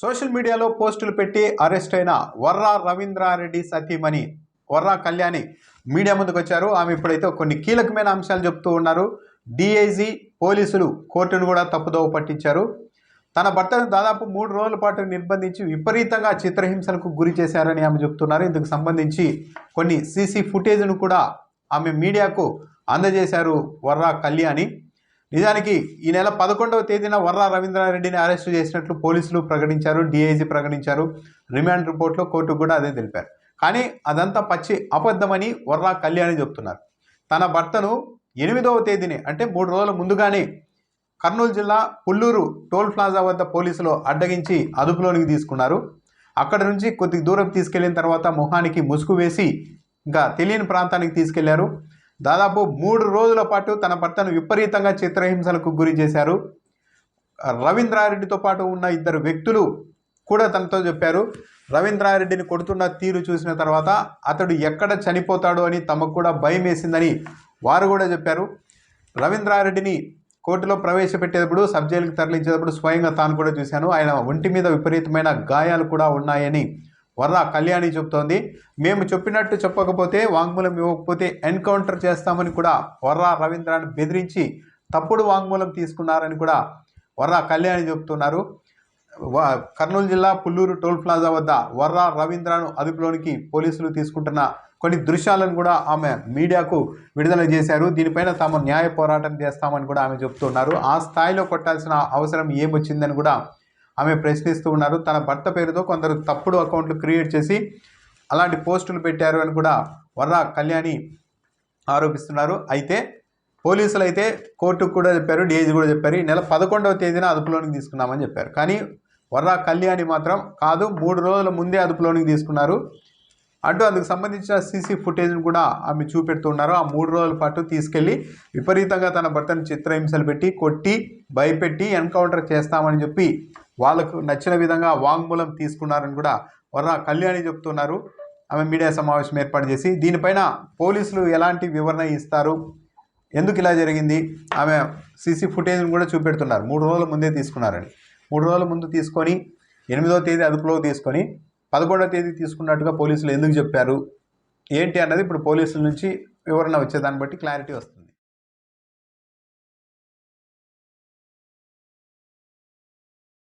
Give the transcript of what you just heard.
Social మీడియాలో పోస్టులు పెట్టి అరెస్ట్ అయిన వర్రా రవీంద్రారెడ్డి సతీమణి వర్రా కళ్యాణి మీడియా ముందుకు వచ్చారు. ఆమె ఇప్పుడైతే కొన్ని కీలకమైన అంశాలు చెబుతూ ఉన్నారు. డిఐజీ పోలీసులు కోర్టును కూడా తప్పుదోవ పట్టించారు. తన భర్తను దాదాపు మూడు రోజుల పాటు నిర్బంధించి విపరీతంగా చిత్రహింసలకు గురి చేశారని ఆమె చెబుతున్నారు ఇందుకు సంబంధించి కొన్ని సీసీ ఫుటేజ్ను కూడా ఆమె మీడియాకు అందజేశారు వర్రా కళ్యాణి. నిజానికి ఈ నెల పదకొండవ తేదీన వర్రా రవీంద్రారెడ్డిని అరెస్టు చేసినట్లు పోలీసులు ప్రకటించారు డిఐజీ ప్రకటించారు. రిమాండ్ రిపోర్ట్లో కోర్టుకు కూడా అదే తెలిపారు. కానీ అదంతా పచ్చి అబద్ధమని వర్రా కళ్యాణి చెప్తున్నారు. తన భర్తను ఎనిమిదవ తేదీని అంటే మూడు రోజుల ముందుగానే కర్నూలు జిల్లా పుల్లూరు టోల్ ప్లాజా వద్ద పోలీసులు అడ్డగించి అదుపులోనికి తీసుకున్నారు. అక్కడ నుంచి కొద్ది దూరం తీసుకెళ్ళిన తర్వాత మొహానికి ముసుగు వేసి ఇంకా తెలియని ప్రాంతానికి తీసుకెళ్ళారు. దాదాపు మూడు రోజుల పాటు తన భర్తను విపరీతంగా చిత్రహింసలకు గురి చేశారు. రవీంద్రారెడ్డితో పాటు ఉన్న ఇద్దరు వ్యక్తులు కూడా తనతో చెప్పారు. రవీంద్రారెడ్డిని కొడుతున్న తీరు చూసిన తర్వాత అతడు ఎక్కడ చనిపోతాడో అని తమకు కూడా భయం వేసిందని వారు కూడా చెప్పారు. రవీంద్రారెడ్డిని కోర్టులో ప్రవేశపెట్టేటప్పుడు సబ్ జైలుకి తరలించేటప్పుడు స్వయంగా తాను కూడా చూశాను. ఆయన ఒంటి మీద విపరీతమైన గాయాలు కూడా ఉన్నాయని వర్రా కళ్యాణి చెబుతోంది మేము చెప్పినట్టు చెప్పకపోతే వాంగ్మూలం ఇవ్వకపోతే ఎన్కౌంటర్ చేస్తామని కూడా వర్రా రవీంద్రాన్ని బెదిరించి తప్పుడు వాంగ్మూలం తీసుకున్నారని కూడా వర్రా కళ్యాణి చెబుతున్నారు వా- కర్నూలు జిల్లా పుల్లూరు టోల్ ప్లాజా వద్ద వర్రా రవీంద్రను అదుపులోనికి పోలీసులు తీసుకుంటున్న కొన్ని దృశ్యాలను కూడా ఆమె మీడియాకు విడుదల చేశారు. దీనిపైన తాము న్యాయ పోరాటం చేస్తామని కూడా ఆమె చెబుతున్నారు ఆ స్థాయిలో కొట్టాల్సిన అవసరం ఏమొచ్చిందని కూడా ఆమె ప్రశ్నిస్తూ ఉన్నారు. తన భర్త పేరుతో కొందరు తప్పుడు అకౌంట్లు క్రియేట్ చేసి అలాంటి పోస్టులు పెట్టారు అని కూడా వర్రా కళ్యాణి ఆరోపిస్తున్నారు. అయితే పోలీసులు అయితే కోర్టుకు కూడా చెప్పారు డిఐజీ కూడా చెప్పారు. ఈ నెల పదకొండవ తేదీన అదుపులోనికి తీసుకున్నామని చెప్పారు. కానీ వర్రా కళ్యాణి మాత్రం కాదు మూడు రోజుల ముందే అదుపులోనికి తీసుకున్నారు. అంటూ అందుకు సంబంధించిన సీసీ ఫుటేజ్ను కూడా ఆమె చూపెడుతున్నారు ఆ మూడు రోజుల పాటు తీసుకెళ్ళి విపరీతంగా తన భర్తను చిత్రహింసలు పెట్టి కొట్టి భయపెట్టి ఎన్కౌంటర్ చేస్తామని చెప్పి వాళ్ళకు నచ్చిన విధంగా వాంగ్మూలం తీసుకున్నారని కూడా వర్ర కళ్యాణి చెప్తున్నారు. ఆమె మీడియా సమావేశం ఏర్పాటు చేసి దీనిపైన పోలీసులు ఎలాంటి వివరణ ఇస్తారు? ఎందుకు ఇలా జరిగింది? ఆమె సీసీ ఫుటేజ్ని కూడా చూపెడుతున్నారు. మూడు రోజుల ముందే తీసుకున్నారని. మూడు రోజుల ముందు తీసుకొని ఎనిమిదో తేదీ అదుపులో తీసుకొని పదకొండవ తేదీ తీసుకున్నట్టుగా పోలీసులు ఎందుకు చెప్పారు? ఏంటి అన్నది ఇప్పుడు పోలీసుల నుంచి వివరణ వచ్చేదాన్ని బట్టి క్లారిటీ వస్తుంది.